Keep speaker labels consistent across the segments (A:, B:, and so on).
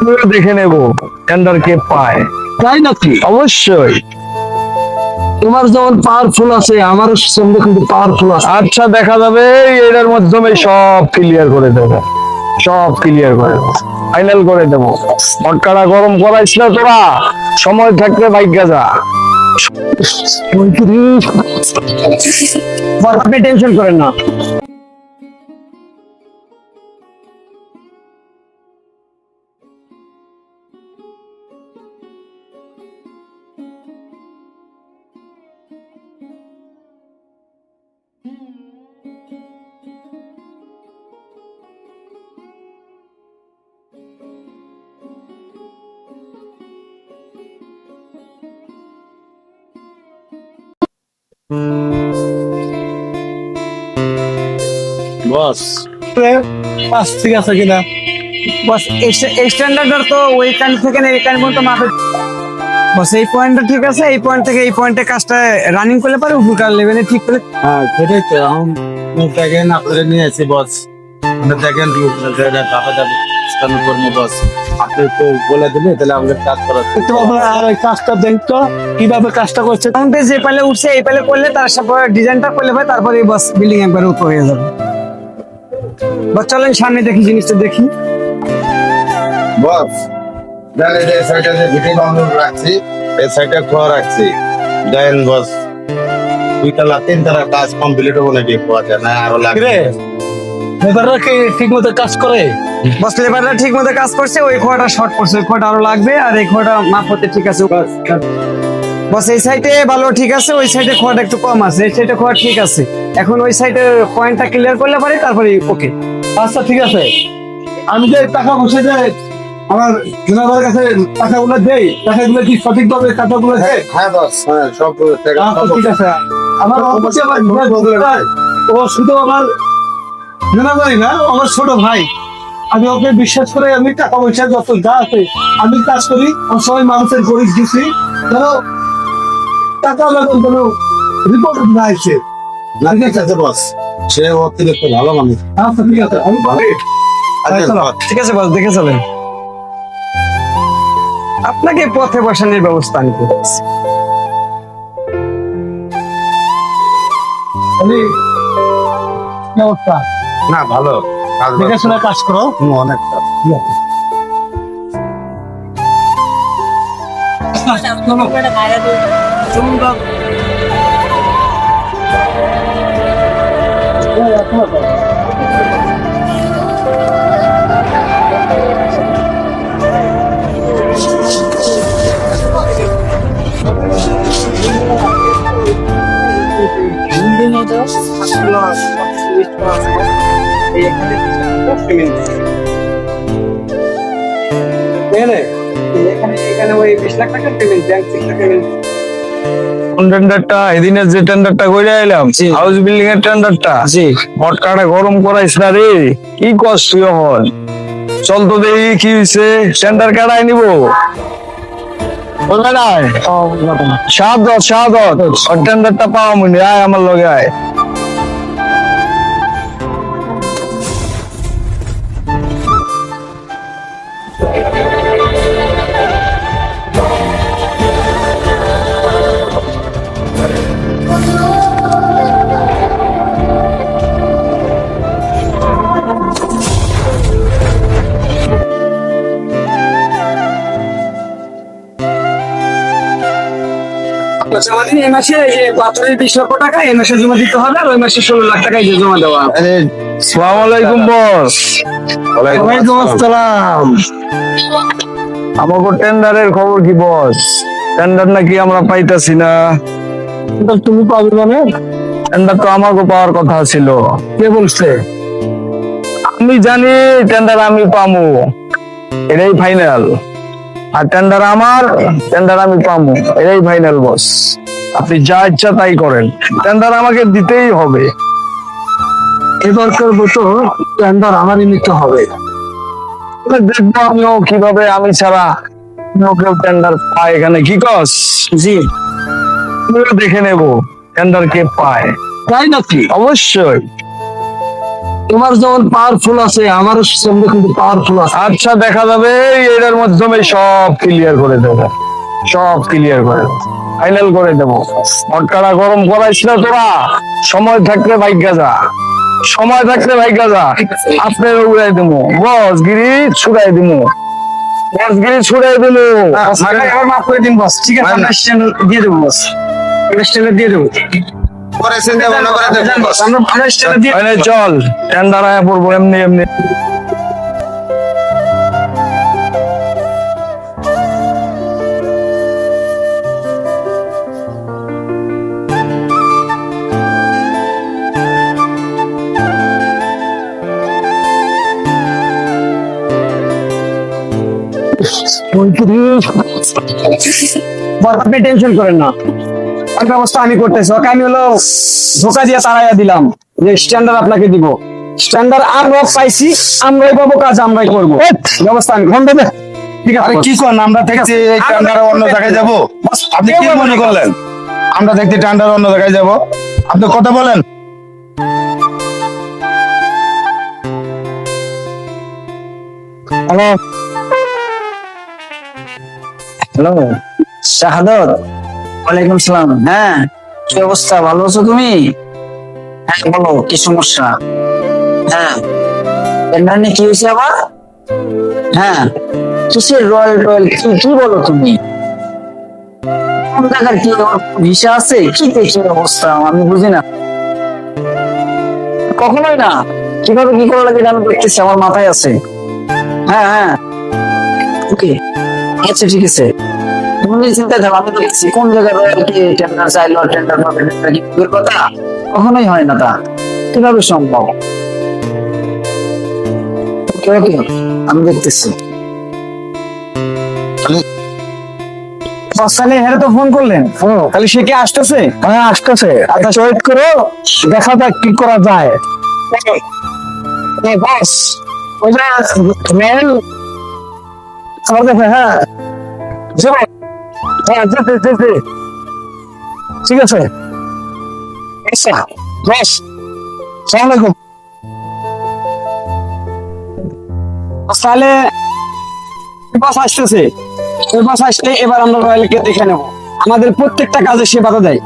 A: আমিও দেখে নেব টেন্ডার কে পায়।
B: তাই নাকি?
A: অবশ্যই।
B: তোমার যেমন পাওয়ারফুল আছে আমার সঙ্গে কিন্তু পাওয়ারফুল আছে।
A: আচ্ছা দেখা যাবে। এটার মাধ্যমে সব ক্লিয়ার করে দেব। সব ক্লিয়ার করে দেবো। ফাইনাল করে দেব। মটকাটা গরম করাইস না তোরা। সময় থাকলে বাইক যা
B: আপনি টেনশন করেন না।
C: বস। পাঁচ ঠিক আছে কিনা?
D: বস তো ওইখান থেকে না এখান পর্যন্ত মাপে বস এই পয়েন্টটা ঠিক আছে এই পয়েন্ট থেকে এই পয়েন্টে কাজটা রানিং করলে পারে উপকার লেভেলে ঠিক করে
C: হ্যাঁ সেটাই তো এখন দেখেন নিয়ে আসি বস। দেখেন টাকা যাবে আপনি একটু বলে দিলে তাহলে আমাদের কাজ করা
B: আর ওই কাজটা দেখতো কীভাবে কাজটা করছে।
D: কাউন্টে যে পালে উঠছে এই পালে করলে তার সাথে ডিজাইনটা করলে ভাই তারপরে বস বিল্ডিং একবারে উপর হয়ে যাবে। বস চলেন সামনে দেখি জিনিসটা দেখি।
C: বস জানেন যে সাইডে যে ভিটি বাউন্ডারি রাখছি এই সাইডে খোয়া রাখছি। দেন বস দুইতলা তিনতলা কাজ কমপ্লিট হব নাকি? পাওয়া যায় না আরও লাগবে।
B: রে লেবাররা কি ঠিক মতো কাজ করে?
D: বস লেবাররা ঠিক মতো কাজ করছে ওই খোয়াটা শর্ট করছে ওই খোয়াটা আরও লাগবে আর এই খোয়াটা মাপ হতে ঠিক আছে বস এই সাইডে ভালো ঠিক আছে ওই সাইডে খোয়াটা একটু কম আছে এই সাইডে খোয়া ঠিক আছে। এখন ওই সাইডে পয়েন্টটা ক্লিয়ার করলে পারে তারপরে ওকে।
B: আচ্ছা ঠিক আছে। আমি যে টাকা বসে যে আমার জেনারেলের কাছে টাকাগুলো দেই টাকাগুলো কি সঠিকভাবে টাকাগুলো দেয়
C: হ্যাঁ বস হ্যাঁ সব টাকা
B: আচ্ছা ঠিক আছে। আমার অবশ্যই আমার ও শুধু আমার না আমার ছোট ভাই। আমি ওকে বিশ্বাস করে আমি টাকা পয়সা যত যা আছে আমি কাজ করি আমি সবাই মানুষের গরিব দিছি ধরো টাকা লাগুন কোনো রিপোর্ট না আসছে
C: ঠিক আছে বস। সে অতিরিক্ত ভালো মানুষ।
B: আচ্ছা ঠিক আছে আমি ভালো।
C: আচ্ছা,
B: চলো।
C: বস।
D: ঠিক আছে বস দেখে চলেন। আপনাকে পথে বসানোর ব্যবস্থা আমি করতেছি।
C: না ভালো। কাজ বাজ
B: দেখে শুনে কাজ। করো
C: অনেকটা
D: এখানে ওই বিশ লাখ টাকার পেমেন্ট ব্যাংক থেকে পেমেন্ট
A: কোন টেন্ডারটা এদিনের যে টেন্ডারটা করে এলাম হাউস বিল্ডিং এর টেন্ডারটা
D: জি।
A: মটকাটা গরম করাইস না রে কি চল তো দেখি কি হয়েছে টেন্ডার কাটাই নিব। বলবে না। শাহাদত শাহাদত ওর টেন্ডারটা পাওয়া মনে আয় আমার লগে আয়।
D: আমাদের এই মাসে যে পাথরের বিশ লক্ষ টাকা এই মাসে জমা দিতে হবে আর ওই মাসে ষোলো লাখ টাকা এই যে জমা দেওয়া।
A: সালাম আলাইকুম বস।
B: ওয়ালাইকুম আসসালাম।
A: আমাকে টেন্ডারের খবর কি বস? টেন্ডার নাকি আমরা পাইতাছি না।
B: তুমি পাবে মানে?
A: টেন্ডার তো আমাকে পাওয়ার কথা ছিল।
B: কে বলছে?
A: আমি জানি টেন্ডার আমি পামু। এটাই ফাইনাল। আর টেন্ডার আমার টেন্ডার আমি পামু এটাই ফাইনাল বস আপনি যা ইচ্ছা তাই করেন। টেন্ডার আমাকে দিতেই হবে।
B: এবার করব তো টেন্ডার আমারই নিতে হবে।
A: দেখব আমিও কীভাবে আমি ছাড়া কেউ টেন্ডার পায় এখানে। কি কস?
D: জি।
A: দেখে নেব। টেন্ডার কে পায়।
B: তাই নাকি?
A: অবশ্যই।
B: তোমার যেমন পাওয়ারফুল আছে আমারও সঙ্গে কিন্তু পাওয়ারফুল আছে।
A: আচ্ছা দেখা যাবে। এটার মাধ্যমে সব ক্লিয়ার করে দেবো। সব ক্লিয়ার করে ফাইনাল করে দেবো। মটকাটা গরম করাইস না তোরা। সময় থাকলে ভাগ্যা যা সময় থাকলে ভাগ্যা যা আপনার উড়াই দেবো বস গিরি ছুড়াই দেবো বস গিরি ছুড়াই দেবো
D: এবার মাফ করে দিন বস। ঠিক আছে দিয়ে দেবো বস। দিয়ে দেবো।
C: পরে চিন্তা ভাবনা করে দেখুন বস।
D: আমরা আমরা স্ট্যান্ডার দিয়ে
A: মানে চল। টেন্ডার আয়া পড়ব এমনি এমনি।
D: বস, আপনি টেনশন করেন না। আর ব্যবস্থা আমি করতেছি। ওকে আমি হলো ধোকা দিয়ে তাড়াইয়া দিলাম যে স্ট্যান্ডার্ড আপনাকে দিব। স্ট্যান্ডার্ড আমরা পাইছি আমরাই পাবো কাজ আমরাই করব। ব্যবস্থা আমি ঘণ্টা দে ঠিক আছে।
C: কি করেন আমরা দেখছি এই টেন্ডারে অন্য জায়গায় যাব। আপনি কি মনে করলেন? আমরা দেখতে টেন্ডার অন্য জায়গায় যাব। আপনি কথা বলেন।
A: Hello
D: hello Shahadat? ওয়ালাইকুম সালাম। হ্যাঁ কি অবস্থা? ভালো আছো তুমি? হ্যাঁ বলো কি সমস্যা? হ্যাঁ। কি হয়েছে আবার? হ্যাঁ। কিসের কি কি বলো তুমি? কি ভিসা আছে? কি দেখি অবস্থা? আমি বুঝি না। কখনোই না। কীভাবে কি করা লাগে আমি দেখতেছি আমার মাথায় আছে। হ্যাঁ হ্যাঁ। ওকে। আচ্ছা ঠিক আছে। তুমি চিন্তা করো আমি দেখছি কোন জায়গায় রয়্যালটি টেন্ডার চাইলো টেন্ডার পাবে টেন্ডার কি দূরের কথা? কখনোই হয় না তা। কীভাবে সম্ভব? ওকে ওকে আমি দেখতেছি। বসালে হেরে তো ফোন করলেন। তাহলে সে কি আসতেছে?
A: হ্যাঁ আসতেছে। আচ্ছা ওয়েট করো দেখা যাক কি করা যায়।
D: বাস
A: ওই যে মেল আমার হ্যাঁ। হ্যাঁ যেতে যেতে ঠিক আছে। আচ্ছা বাস সালাম আলাইকুম।
D: তাহলে বাস আসতেছে। ওই বাস আসলে এবার আমরা রয়্যালকে দেখে নেব। আমাদের প্রত্যেকটা কাজে সে বাধা দেয়।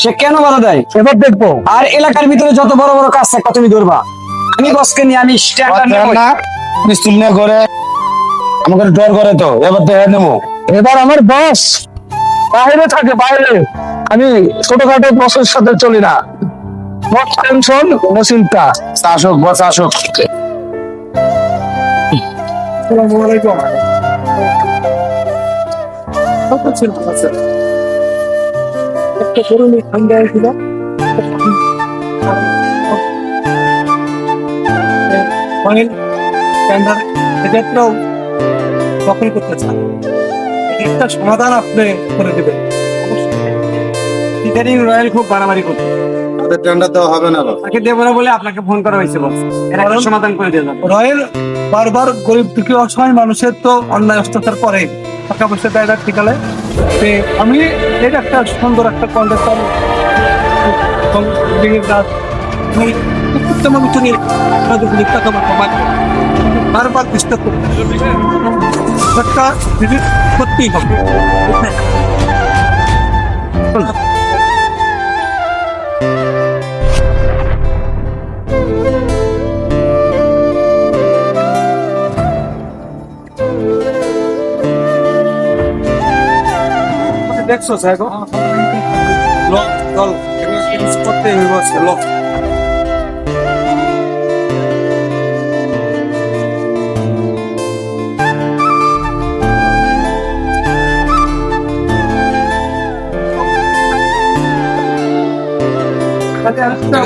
D: সে কেন বাধা দেয়?
A: এবার দেখব।
D: আর এলাকার ভিতরে যত বড় বড় কাজ থাকে তুমি ধরবা। আমি বসকে নিয়ে আমি স্ট্যান্ডার্ড
C: না নিয়ে করে। আমাকে ডর করে তো এবার দেখে নেব।
A: এবার আমার বস বাইরে থাকে বাইরে। আমি ছোটখাটো বসের সাথে চলি না। টেনশন চিন্তা।
C: আসুক বস আসুক।
B: টেন্ডার এটা একটাও দখল করতে চান। একটা সমাধান আপনি করে দেবেন। ইদানিং রয়্যাল খুব বাড়াবাড়ি করছে।
C: আমাদের টেন্ডার দেওয়া হবে না
D: তাকে দেবো না বলে আপনাকে ফোন করা হয়েছে বস এর একটা সমাধান করে দিয়ে
B: রয়্যাল বারবার গরিব দুঃখী অসহায় মানুষের তো অন্যায় অত্যাচার করে। টাকা পয়সা দেয় না ঠিকালে আমি এটা একটা সুন্দর একটা কন্ডাক্টর আমি উত্তম ভিতরে কাজগুলি টাকা পয়সা বাঁচবে বারবার ডিস্টার্ব করতে একটা ভিজিট করতেই হবে দেখছ সাহেব লক চল ইউজ করতে হইব লক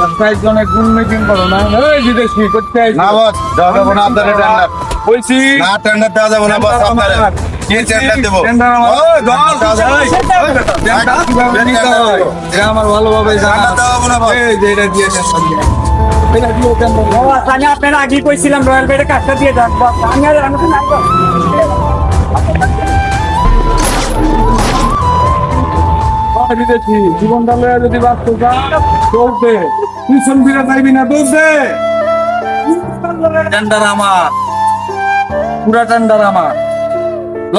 B: রাস্তায় জনে গুণ মিটিং করো না। এই বিদেশি করতে
C: না বস দেওয়া যাবে না আপনাদের টেন্ডার
A: বলছি
C: না টেন্ডার দেওয়া যাবে না বস আপনার কি টেন্ডার দেবো?
A: টেন্ডার আমার-
C: ওই, দল,
A: দেওয়া যাবে না।
C: টেন্ডার কীভাবে নিতে?
A: এটা আমার ভালোভাবে জানা
C: দেওয়া না বস।
A: এই যে এটা দিয়ে দেন। এটা
D: আমি আপনার আগে কইছিলাম রয়্যাল বেডে কাজটা দিয়ে যান আমি আর আমি
A: জীবনটা লয়ে যদি বাঁচতে যা দৌড় দে পিছন ফিরে যাইবি না দৌড় দে। টেন্ডার আমার। পুরা টেন্ডার আমার। ল।